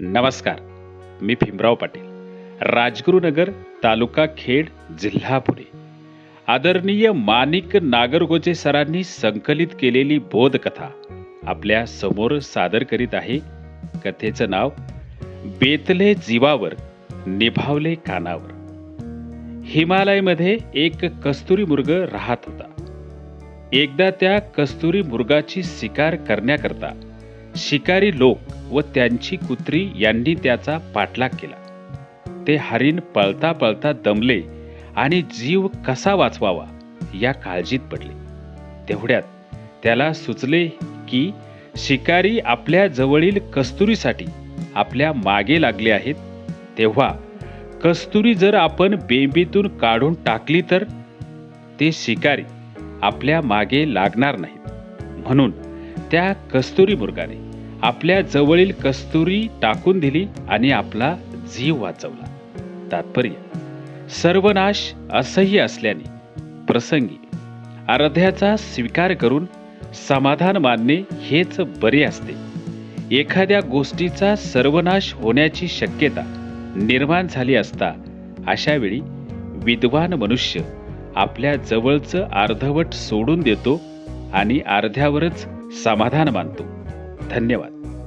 नमस्कार मी भीमराव पाटील. राजगुरुनगर तालुका खेड जिल्हा पुणे. आदरणीय माणिक नागरगोजे सरांनी संकलित केलेली बोधकथा आपल्यासमोर सादर करीत आहे. कथेचं नाव बेतले जीवावर निभावले कानावर. हिमालयमध्ये एक कस्तुरी मृग राहत होता. एकदा त्या कस्तुरी मृगाची शिकार करण्याकरता शिकारी लोक व त्यांची कुत्री यांनी त्याचा पाठलाग केला. ते हरिण पळता पळता दमले आणि जीव कसा वाचवावा या काळजीत पडले. तेवढ्यात त्याला सुचले की शिकारी आपल्या जवळील कस्तुरीसाठी आपल्या मागे लागले आहेत. तेव्हा कस्तुरी जर आपण बेंबीतून काढून टाकली तर ते शिकारी आपल्या मागे लागणार नाहीत. म्हणून त्या कस्तुरी मुर्गाने आपल्या जवळील कस्तुरी टाकून दिली आणि आपला जीव वाचवला. तात्पर्य सर्वनाश असह्य असल्याने प्रसंगी अर्ध्याचा स्वीकार करून समाधान मानणे हेच बरे असते. एखाद्या गोष्टीचा सर्वनाश होण्याची शक्यता निर्माण झाली असता अशा वेळी विद्वान मनुष्य आपल्या जवळचं अर्धवट सोडून देतो आणि अर्ध्यावरच समाधान मानतो धन्यवाद.